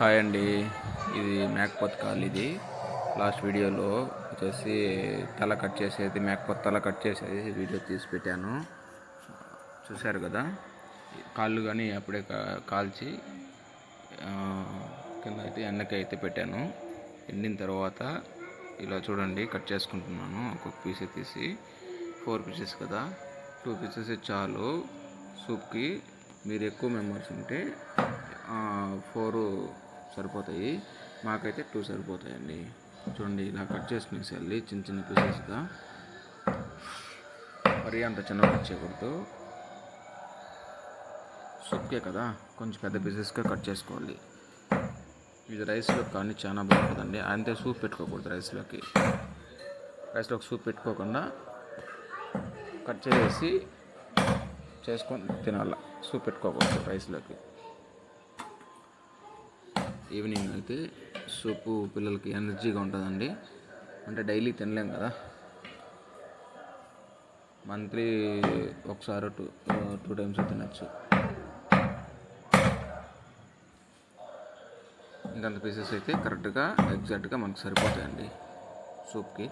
Hi అండి. ఇది మేకపోత్ call ఇది. లాస్ట్ వీడియోలో వచ్చేసి తల కట్ చేసేది మేకపోత్ తల కట్ చేసేది వీడియో తీసి పెట్టాను. చూశారు కదా? కాళ్ళు కానీ అప్పుడే కా- కాల్చి కింద అయితే ఎండకి అయితే పెట్టాను. ఎండిన తర్వాత ఇలా చూడండి కట్ చేసుకుంటున్నాను. ఒక్కొక్క పీస్ తీసి ఫోర్ పీసెస్ కదా? టూ పీసెస్ చాలు. సూప్కి మీరు ఎక్కువ మెంబర్స్ ఉంటే ఫోరు సరిపోతాయి. మాకైతే టూ సరిపోతాయండి. చూడండి ఇలా కట్ చేసుకునేసేయాలి చిన్న చిన్న పీసెస్గా మరీ అంత చిన్న కట్ చేయకూడదు. సూప్కే కదా? కొంచెం పెద్ద పీసెస్గా కట్ చేసుకోవాలి. ఇది రైస్లో కానీ చాలా బాగుంటుందండి. అంతే సూప్ పెట్టుకోకూడదు రైస్లోకి రైస్లోకి సూప్ పెట్టుకోకుండా కట్ చేసి చేసుకొని తినాలి. సూప్ పెట్టుకోకూడదు రైస్లోకి ఈవినింగ్ అయితే సూపు పిల్లలకి ఎనర్జీగా ఉంటుందండి. అంటే డైలీ తినలేం కదా. మంత్లీ ఒకసారి టూ టూ టైమ్స్ తినచ్చు. ఇంకంత పీసెస్ అయితే కరెక్ట్గా ఎగ్జాక్ట్గా మనకు సరిపోతాయండి సూప్కి.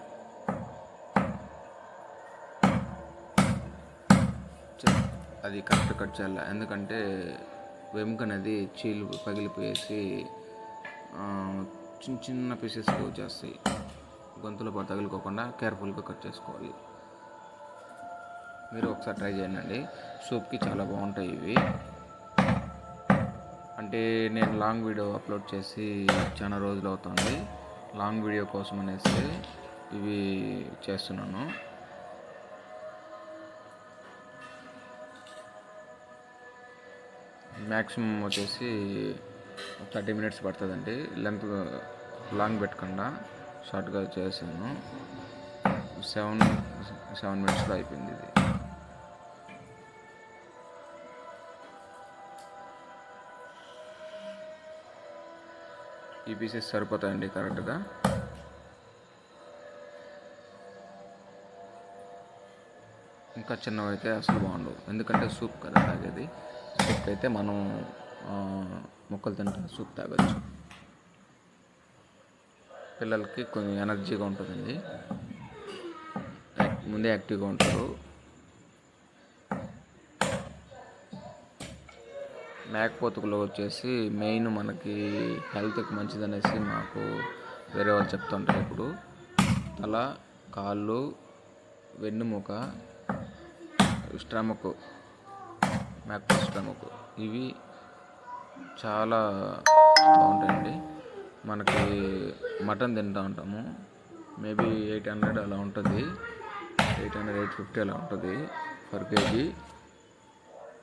అది కరెక్ట్ కట్ చేయాలి? ఎందుకంటే వెముక అనేది చీలు పగిలిపోయేసి చిన్న చిన్న పీసెస్కి వచ్చేస్తాయి గొంతులో పాటు తగులుకోకుండా కేర్ఫుల్గా కట్ చేసుకోవాలి. మీరు ఒకసారి ట్రై చేయండి సూప్కి చాలా బాగుంటాయి ఇవి. అంటే నేను లాంగ్ వీడియో అప్లోడ్ చేసి చాలా రోజులు అవుతుంది. లాంగ్ వీడియో కోసం అనేసి ఇవి చేస్తున్నాను. మ్యాక్సిమం వచ్చేసి థర్టీ మినిట్స్ పడుతుందండి. లెంత్ లాంగ్ పెట్టకుండా షార్ట్గా చేశాను. సెవెన్ సెవెన్ మినిట్స్లో అయిపోయింది ఇది. ఈ పీసెస్ సరిపోతాయండి కరెక్ట్గా. ఇంకా చిన్నవి అయితే అసలు బాగుండవు. ఎందుకంటే సూప్ కదా తాగేది సూప్ అయితే మనం మొక్కలు తింటే సూప్ తాగొచ్చు. పిల్లలకి కొంచెం ఎనర్జీగా ఉంటుందండి. ముందే యాక్టివ్గా ఉంటారు. మేకపోతుకులో వచ్చేసి మెయిన్ మనకి హెల్త్కి మంచిదనేసి మాకు వేరే వాళ్ళు చెప్తుంటారు ఇప్పుడు. తల కాళ్ళు వెన్నుముక స్టమక్ మేకపోతు స్టమక్. ఇవి చాలా బాగుంటాయండి. మనకి మటన్ తింటూ ఉంటాము. మేబీ ఎయిట్ హండ్రెడ్ అలా ఉంటుంది. ఎయిట్ హండ్రెడ్ ఎయిట్ ఫిఫ్టీ అలా ఉంటుంది పర్ కేజీ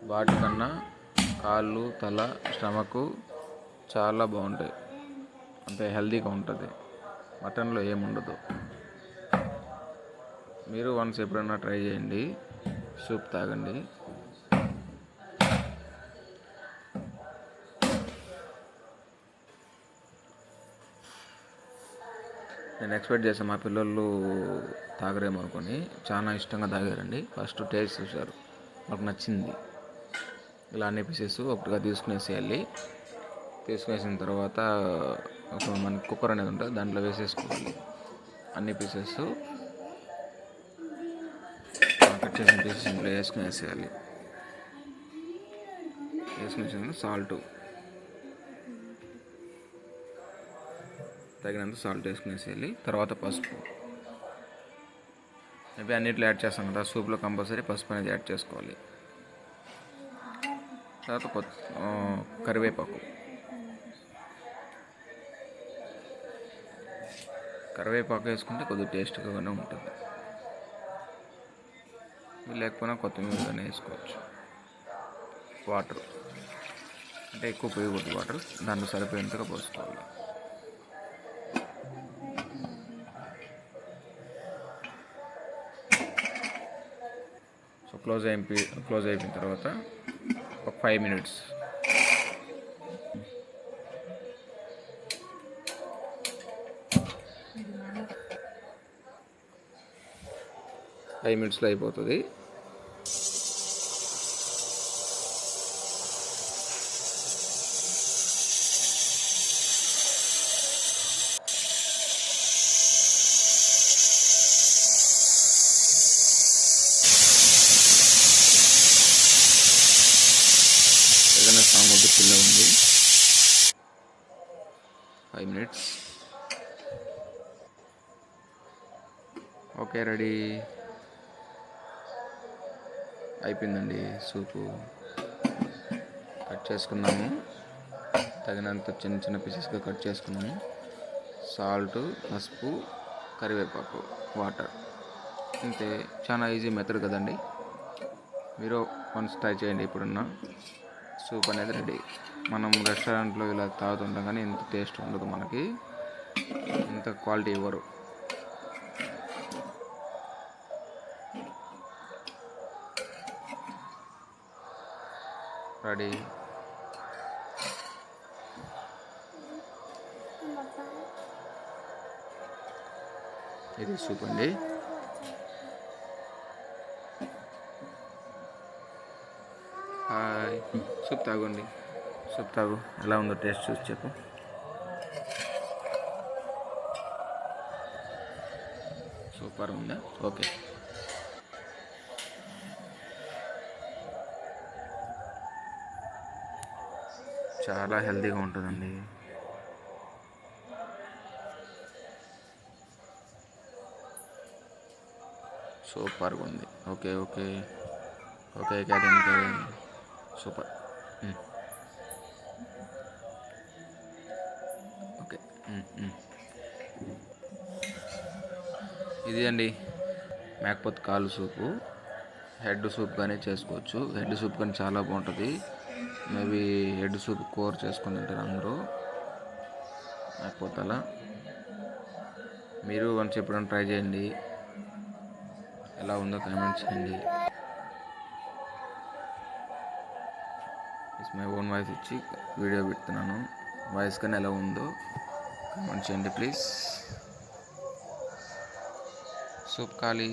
వాటికన్నా కాళ్ళు తల స్టమకు చాలా బాగుంటాయి. అంటే హెల్తీగా ఉంటుంది. మటన్లో ఏముండదు మీరు వన్స్ ఎప్పుడైనా ట్రై చేయండి. సూప్ తాగండి. నేను ఎక్స్పెక్ట్ చేశాను మా పిల్లలు తాగరేమో అనుకొని చాలా ఇష్టంగా తాగారండి. ఫస్ట్ టేస్ట్ చూశారు. మాకు నచ్చింది. ఇలా అన్ని పీసెస్ ఒకటిగా తీసుకునేసేయాలి తీసుకునేసిన తర్వాత ఒక మన కుక్కర్ అనేది ఉంటుంది. దాంట్లో వేసేసుకోవాలి. అన్ని పీసెస్ కట్ చేసిన పీసెస్ ఇంట్లో వేసుకునేసేయాలి. వేసుకునేసిన సాల్ట్. తగినంత సాల్ట్ వేసుకునేసేయాలి తర్వాత పసుపు. మేబీ అన్నిట్లో యాడ్ చేస్తాం కదా సూప్లో కంపల్సరీ పసుపు అనేది యాడ్ చేసుకోవాలి. తర్వాత కొత్త కరివేపాకు. కరివేపాకు వేసుకుంటే కొద్దిగా టేస్ట్గానే ఉంటుంది. లేకపోయినా కొత్తిమీర కానీ వేసుకోవచ్చు. వాటర్. అంటే ఎక్కువ పోయకూడదు వాటర్. దాంట్లో సరిపోయేంతగా పోసుకోవాలి. సో క్లోజ్ అయిపోయి క్లోజ్ అయిపోయిన తర్వాత ఒక ఫైవ్ మినిట్స్. ఫైవ్ మినిట్స్లో అయిపోతుంది. ముద్దు పిల్ల ఉంది. ఫైవ్ మినిట్స్ ఓకే రెడీ అయిపోయిందండి సూపు. కట్ చేసుకున్నాము. తగినంత చిన్న చిన్న పీసెస్గా కట్ చేసుకున్నాము. సాల్ట్ పసుపు కరివేపాకు వాటర్ అంతే చాలా ఈజీ మెథడ్ కదండి. మీరు వన్స్ ట్రై చేయండి ఇప్పుడున్న సూప్ అనేది రెడీ. మనం రెస్టారెంట్లో ఇలా తాగుతుంటాం కానీ ఇంత టేస్ట్ ఉండదు మనకి. ఇంత క్వాలిటీ ఇవ్వరు. రెడీ. ఇది సూప్ అండి హాయ్ సూప్ తాగండి. సూప్ తాగు. ఎలా ఉందో టేస్ట్ చూసి చెప్పు. సూపర్ ఉందా? ఓకే. చాలా హెల్తీగా ఉంటుందండి. సూపర్గా ఉంది. Okay okay. Okay carry on carry on super. ఇది అండి మేకపోతు కాలు సూపు. హెడ్ సూప్ కానీ చేసుకోవచ్చు. హెడ్ సూప్ కానీ చాలా బాగుంటుంది. మేబీ హెడ్ సూప్ కూర చేసుకుని తింటారు అందరూ. మేకపోత్ అలా. మీరు వన్స్ ఎప్పుడైనా ట్రై చేయండి. ఎలా ఉందో కామెంట్ చేయండి. మై ఓన్ వాయిస్ ఇచ్చి వీడియో పెడుతున్నాను. వాయిస్ కానీ ఎలా ఉందో. కామెంట్ చేయండి ప్లీజ్ సూప్ ఖాళీ.